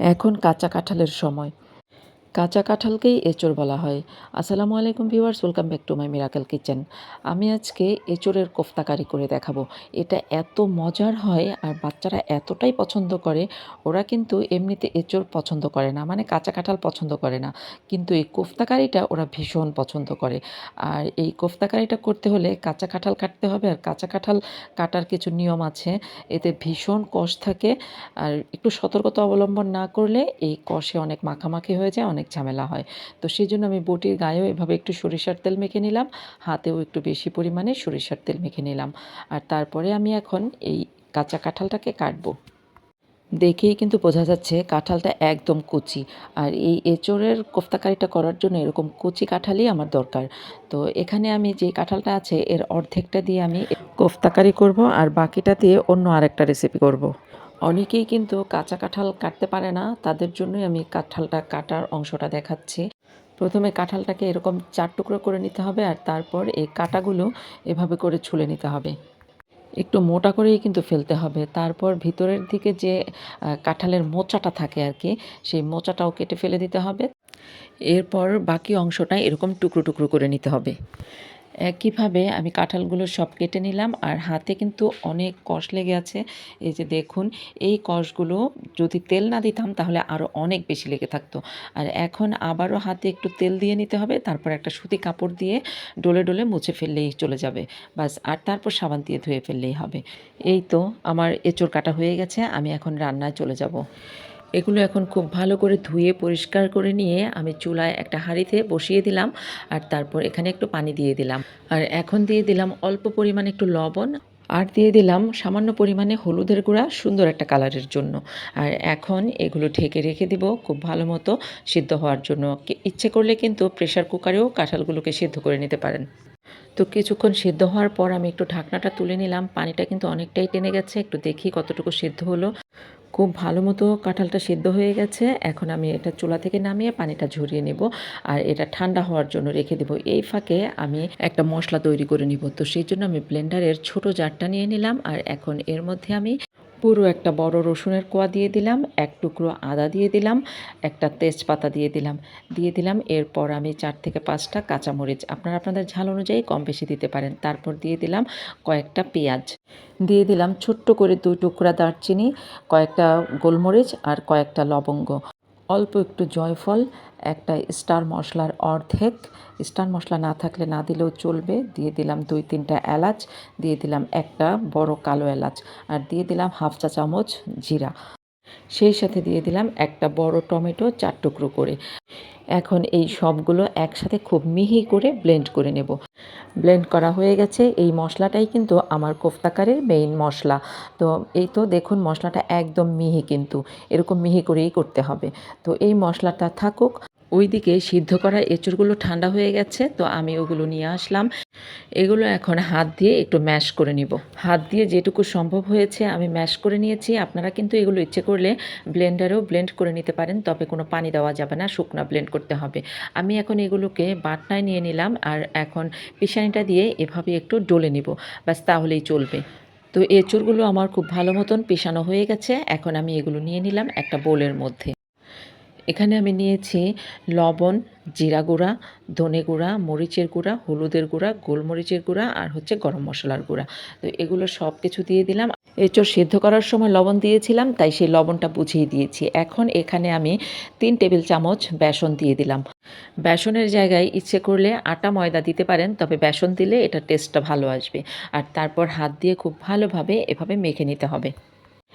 এখন কাঁচা কাঁঠালের সময়। কাঁচা কাঁঠালকেই এঁচড় বলা হয়। আসসালামু আলাইকুম viewers, welcome back to my Miracle Kitchen. আমি আজকে এঁচড়ের কোফতাকারি করে দেখাবো। এটা এত মজার হয় আর বাচ্চারা এতটাই পছন্দ করে, ওরা কিন্তু এমনিতে এঁচড় পছন্দ করে না মানে কাঁচা কাঁঠাল পছন্দ করে না। কিন্তু এই কোফতাকারিটা ওরা ভীষণ পছন্দ করে। আর এই কোফতাকারিটা করতে হলে কাঁচা কাঁঠাল কাটতে হবে আর কাঁচা কাঁঠাল কাটার কিছু নিয়ম আছে। এতে ভীষণ কষ থাকে আর একটু সতর্কতা অবলম্বন না করলে এই কষে অনেক মাখামাখি হয়ে যায় অনেক ঝামেলা হয়। তো সেই জন্য আমি বটির গায়েও এভাবে একটু সরিষার তেল মেখে নিলাম, হাতেও একটু বেশি পরিমাণে সরিষার তেল মেখে নিলাম। আর তারপরে আমি এখন এই কাঁচা কাঁঠালটাকে কাটবো। দেখেই কিন্তু বোঝা যাচ্ছে কাঁঠালটা একদম কুচি। আর এই এঁচোড়ের কোফতাকারিটা করার জন্য এরকম কুচি কাঁঠালই আমার দরকার। তো এখানে আমি যে কাঁঠালটা আছে, এর অর্ধেকটা দিয়ে আমি কোফতাকারি করব আর বাকিটা দিয়ে অন্য আরেকটা রেসিপি করব। অনেকেই কিন্তু কাঁচা কাঁঠাল কাটতে পারে না, তাদের জন্যই আমি কাঁঠালটা কাটার অংশটা দেখাচ্ছি। প্রথমে কাঁঠালটাকে এরকম চার টুকরো করে নিতে হবে আর তারপর এই কাটাগুলো এভাবে করে ছুলে নিতে হবে। একটু মোটা করেই কিন্তু ফেলতে হবে। তারপর ভিতরের দিকে যে কাঁঠালের মোচাটা থাকে আর কি, সেই মোচাটাও কেটে ফেলে দিতে হবে। এরপর বাকি অংশটা এরকম টুকরো টুকরো করে নিতে হবে। একইভাবে আমি কাঁঠালগুলো সব কেটে নিলাম আর হাতে কিন্তু অনেক কষ লেগে আছে। এই যে দেখুন, এই কষগুলো যদি তেল না দিতাম তাহলে আরও অনেক বেশি লেগে থাকতো। আর এখন আবারও হাতে একটু তেল দিয়ে নিতে হবে, তারপর একটা সুতি কাপড় দিয়ে ডলে ডলে মুছে ফেললেই চলে যাবে। বাস, আর তারপর সাবান দিয়ে ধুয়ে ফেললেই হবে। এই তো আমার এঁচড় কাটা হয়ে গেছে, আমি এখন রান্নায় চলে যাব। এগুলো এখন খুব ভালো করে ধুয়ে পরিষ্কার করে নিয়ে আমি চুলায় একটা হাঁড়িতে বসিয়ে দিলাম আর তারপর এখানে একটু পানি দিয়ে দিলাম। আর এখন দিয়ে দিলাম অল্প পরিমাণে একটু লবণ আর দিয়ে দিলাম সামান্য পরিমাণে হলুদের গুঁড়া সুন্দর একটা কালারের জন্য। আর এখন এগুলো ঢেকে রেখে দিব খুব ভালো মতো সিদ্ধ হওয়ার জন্য। ইচ্ছে করলে কিন্তু প্রেশার কুকারেও কাঁঠালগুলোকে সিদ্ধ করে নিতে পারেন। তো কিছুক্ষণ সিদ্ধ হওয়ার পর আমি একটু ঢাকনাটা তুলে নিলাম। পানিটা কিন্তু অনেকটাই টেনে গেছে, একটু দেখি কতটুকু সিদ্ধ হলো। খুব ভালো মতো কাঁঠালটা সিদ্ধ হয়ে গেছে। এখন আমি এটা চুলা থেকে নামিয়ে পানিটা ঝরিয়ে নেব আর এটা ঠান্ডা হওয়ার জন্য রেখে দেব। এই ফাঁকে আমি একটা মশলা তৈরি করে নিব। তো সেই জন্য আমি ব্লেন্ডারের ছোট জারটা নিয়ে নিলাম আর এখন এর মধ্যে আমি পুরো একটা বড় রসুনের কোয়া দিয়ে দিলাম, এক টুকরো আদা দিয়ে দিলাম, একটা তেজপাতা দিয়ে দিলাম। দিয়ে দিলাম, এরপর আমি চার থেকে পাঁচটা কাঁচামরিচ। আপনারা আপনাদের ঝাল অনুযায়ী কম বেশি দিতে পারেন। তারপর দিয়ে দিলাম কয়েকটা পেঁয়াজ। দিয়ে দিলাম ছোট্ট করে দুই টুকরা দারচিনি, কয়েকটা গোলমরিচ আর কয়েকটা লবঙ্গ। অল্প একটু জয়ফল, একটা স্টার মশলার অর্ধেক। স্টার মশলা না থাকলে না দিলেও চলবে। দিয়ে দিলাম দুই তিনটা এলাচ, দিয়ে দিলাম একটা বড় কালো এলাচ, আর দিয়ে দিলাম হাফ চা চামচ জিরা। সেই সাথে দিয়ে দিলাম একটা বড় টমেটো চার টুকরো করে। এখন এই সবগুলো একসাথে খুব মিহি করে ব্লেন্ড করে নেব। ব্লেন্ড করা হয়ে গেছে। এই মশলাটাই কিন্তু আমার কোফতাকারের মেইন মশলা। তো এই তো দেখুন মশলাটা একদম মিহি কিন্তু। এরকম মিহি করেই করতে হবে। তো এই মশলাটা থাকুক। ওইদিকে সিদ্ধ করা এঁচড়গুলো ঠান্ডা হয়ে গেছে, তো আমি ওগুলো নিয়ে আসলাম। এগুলো এখন হাত দিয়ে একটু ম্যাশ করে নিব। হাত দিয়ে যেটুকু সম্ভব হয়েছে আমি ম্যাশ করে নিয়েছি। আপনারা কিন্তু এগুলো ইচ্ছে করলে ব্লেন্ডারেও ব্লেন্ড করে নিতে পারেন, তবে কোনো পানি দেওয়া যাবে না, শুকনা ব্লেন্ড করতে হবে। আমি এখন এগুলোকে বাটনায় নিয়ে নিলাম আর এখন পিসানিটা দিয়ে এভাবে একটু ডলে নিব। ব্যাস, তাহলেই চলবে। তো এঁচড়গুলো আমার খুব ভালো মতন পিসানো হয়ে গেছে। এখন আমি এগুলো নিয়ে নিলাম একটা বোলের মধ্যে। এখানে আমি নিয়েছি লবণ, জিরা গুঁড়া, ধনে গুঁড়া, মরিচের গুঁড়া, হলুদের গুঁড়া, গোলমরিচের গুঁড়া আর হচ্ছে গরম মশলার গুঁড়া। তো এগুলো সব কিছু দিয়ে দিলাম। এঁচড় সিদ্ধ করার সময় লবণ দিয়েছিলাম, তাই সেই লবণটা বুঝিয়ে দিয়েছি। এখন এখানে আমি তিন টেবিল চামচ বেসন দিয়ে দিলাম। বেসনের জায়গায় ইচ্ছে করলে আটা ময়দা দিতে পারেন, তবে বেসন দিলে এটা টেস্টটা ভালো আসবে। আর তারপর হাত দিয়ে খুব ভালোভাবে এভাবে মেখে নিতে হবে।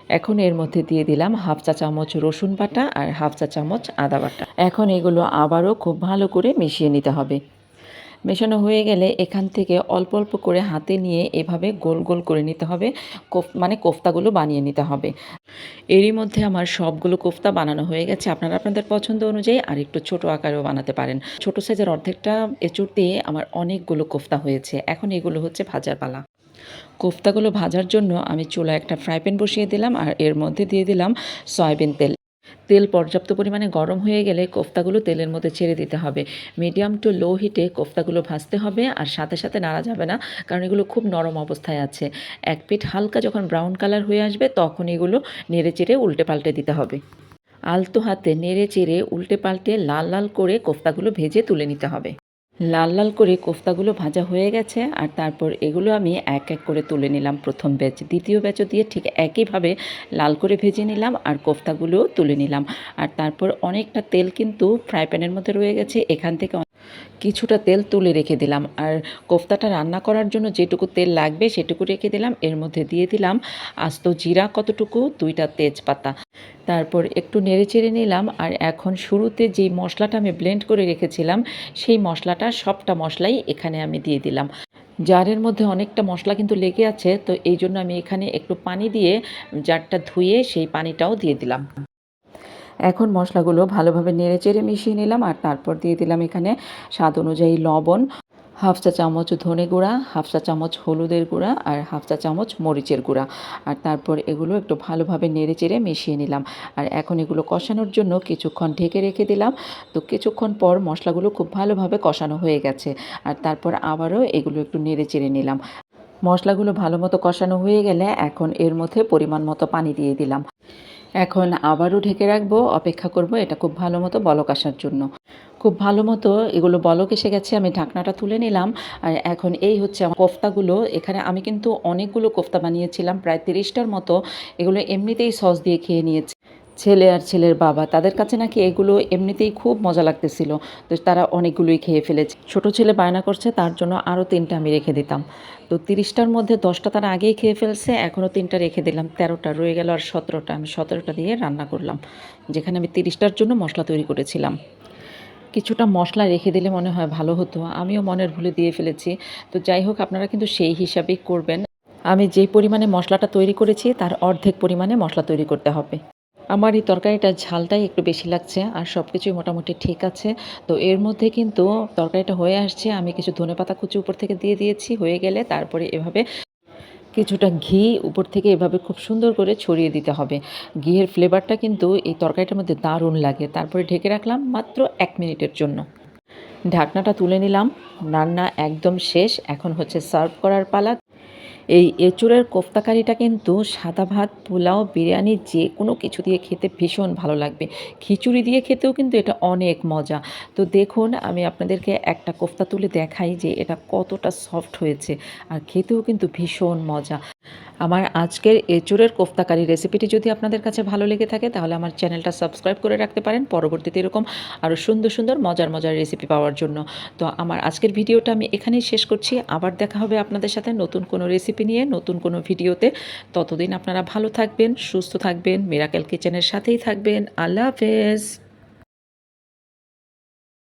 এখন এর মধ্যে দিয়ে দিলাম হাফ চা চামচ রসুন বাটা আর হাফ চা চামচ আদা বাটা। এখন এগুলো আবারও খুব ভালো করে মিশিয়ে নিতে হবে। মেশানো হয়ে গেলে এখান থেকে অল্প অল্প করে হাতে নিয়ে এভাবে গোল গোল করে নিতে হবে। কোফ মানে কোফতাগুলো বানিয়ে নিতে হবে। এরই মধ্যে আমার সবগুলো কোফতা বানানো হয়ে গেছে। আপনারা আপনাদের পছন্দ অনুযায়ী আর একটু ছোটো আকারেও বানাতে পারেন। ছোটো সাইজের অর্ধেকটা এঁচুর দিয়ে আমার অনেকগুলো কোফতা হয়েছে। এখন এগুলো হচ্ছে ভাজার পালা। কোফতাগুলো ভাজার জন্য আমি চুলা একটা ফ্রাই প্যান বসিয়ে দিলাম আর এর মধ্যে দিয়ে দিলাম সয়াবিন তেল। তেল পর্যাপ্ত পরিমাণে গরম হয়ে গেলে কোফতাগুলো তেলের মধ্যে ছেড়ে দিতে হবে। মিডিয়াম টু লো হিটে কোফতাগুলো ভাজতে হবে আর সাথে সাথে নাড়া যাবে না, কারণ এগুলো খুব নরম অবস্থায় আছে। এক পিঠ হালকা যখন ব্রাউন কালার হয়ে আসবে তখন এগুলো নেড়ে চেড়ে উল্টে পাল্টে দিতে হবে। আলতো হাতে নেড়ে চেড়ে উল্টে পাল্টে লাল লাল করে কোফতাগুলো ভেজে তুলে নিতে হবে। লাল লাল করে কোফতাগুলো ভাজা হয়ে গেছে আর তারপর এগুলো আমি এক এক করে তুলে নিলাম প্রথম ব্যাচ। দ্বিতীয় ব্যাচও দিয়ে ঠিক একইভাবে লাল করে ভেজে নিলাম আর কোফতাগুলোও তুলে নিলাম। আর তারপর অনেকটা তেল কিন্তু ফ্রাই প্যানের মধ্যে রয়ে গেছে। এখান থেকে কিছুটা তেল তুলে রেখে দিলাম। আর কোফতাটা রান্না করার জন্য যেটুকু তেল লাগবে সেটুকু রেখে দিলাম। এর মধ্যে দিয়ে দিলাম আস্ত জিরা কতটুকু, দুইটা তেজপাতা। তারপর একটু নেড়ে চেড়ে নিলাম। আর এখন শুরুতে যেই মশলাটা আমি ব্লেন্ড করে রেখেছিলাম, সেই মশলাটা, সবটা মশলাই এখানে আমি দিয়ে দিলাম। জারের মধ্যে অনেকটা মশলা কিন্তু লেগে আছে, তো এই জন্য আমি এখানে একটু পানি দিয়ে জারটা ধুয়ে সেই পানিটাও দিয়ে দিলাম। এখন মশলাগুলো ভালোভাবে নেড়ে চেড়ে মিশিয়ে নিলাম আর তারপর দিয়ে দিলাম এখানে স্বাদ অনুযায়ী লবণ, হাফ চা চামচ ধনে গুঁড়া, হাফ চা চামচ হলুদের গুঁড়া আর হাফ চা চামচ মরিচের গুঁড়া। আর তারপর এগুলো একটু ভালোভাবে নেড়ে চেড়ে মিশিয়ে নিলাম। আর এখন এগুলো কষানোর জন্য কিছুক্ষণ ঢেকে রেখে দিলাম। তো কিছুক্ষণ পর মশলাগুলো খুব ভালোভাবে কষানো হয়ে গেছে। আর তারপর আবারও এগুলো একটু নেড়ে চেড়ে নিলাম। মশলাগুলো ভালো মতো কষানো হয়ে গেলে এখন এর মধ্যে পরিমাণ মতো পানি দিয়ে দিলাম। এখন আবারও ঢেকে রাখব, অপেক্ষা করব, এটা খুব ভালো মতো বলক আসার জন্য। খুব ভালো মতো এগুলো বলক এসে গেছে, আমি ঢাকনাটা তুলে নিলাম। আর এখন এই হচ্ছে আমার কোফতাগুলো। এখানে আমি কিন্তু অনেকগুলো কোফতা বানিয়েছিলাম, প্রায় তিরিশটার মতো। এগুলো এমনিতেই সস দিয়ে খেয়ে নিয়েছি। ছেলে আর ছেলের বাবা, তাদের কাছে নাকি এগুলো এমনিতেই খুব মজা লাগতেছিল। তো তারা অনেকগুলোই খেয়ে ফেলেছে। ছোট ছেলে বায়না করছে, তার জন্য আরও তিনটা আমি রেখে দিতাম। তো তিরিশটার মধ্যে দশটা তারা আগেই খেয়ে ফেলছে, এখনও তিনটা রেখে দিলাম। তেরোটা রয়ে গেল আর সতেরোটা। আমি সতেরোটা দিয়ে রান্না করলাম, যেখানে আমি তিরিশটার জন্য মশলা তৈরি করেছিলাম। কিছুটা মশলা রেখে দিলে মনে হয় ভালো হতো। আমিও মনের ভুলে দিয়ে ফেলেছি। তো যাই হোক, আপনারা কিন্তু সেই হিসাবেই করবেন। আমি যেই পরিমাণে মশলাটা তৈরি করেছি, তার অর্ধেক পরিমাণে মশলা তৈরি করতে হবে। আমার এই তরকারিটার ঝালটাই একটু বেশি লাগছে আর সব কিছুই মোটামুটি ঠিক আছে। তো এর মধ্যে কিন্তু তরকারিটা হয়ে আসছে, আমি কিছু ধনেপাতা কুচি উপর থেকে দিয়ে দিয়েছি, হয়ে গেলে তারপরে এভাবে কিছুটা ঘি উপর থেকে এভাবে খুব সুন্দর করে ছড়িয়ে দিতে হবে। ঘিয়ের ফ্লেভারটা কিন্তু এই তরকারিটার মধ্যে দারুণ লাগে। তারপরে ঢেকে রাখলাম মাত্র এক মিনিটের জন্য। ঢাকনাটা তুলে নিলাম, রান্না একদম শেষ, এখন হচ্ছে সার্ভ করার পালা। এই এঁচুড়ের কোফতাকারিটা কিন্তু সাদা ভাত, পোলাও, বিরিয়ানি যে কোনো কিছু দিয়ে খেতে ভীষণ ভালো লাগবে। খিচুড়ি দিয়ে খেতেও কিন্তু এটা অনেক মজা। তো দেখুন, আমি আপনাদেরকে একটা কোফতা তুলে দেখাই যে এটা কতটা সফট হয়েছে। আর খেতেও কিন্তু ভীষণ মজা। আমার আজকের এঁচুড়ের কোফতাকারি রেসিপিটি যদি আপনাদের কাছে ভালো লেগে থাকে, তাহলে আমার চ্যানেলটা সাবস্ক্রাইব করে রাখতে পারেন পরবর্তীতে এরকম আরও সুন্দর সুন্দর মজার মজার রেসিপি পাওয়ার জন্য। তো আমার আজকের ভিডিওটা আমি এখানেই শেষ করছি। আবার দেখা হবে আপনাদের সাথে নতুন কোনো রেসিপি নিয়ে, নতুন কোনো ভিডিওতে। ততদিন আপনারা ভালো থাকবেন, সুস্থ থাকবেন মিরাকেল কিচেনের সাথেই থাকবেন। আল্লাহ হাফেজ।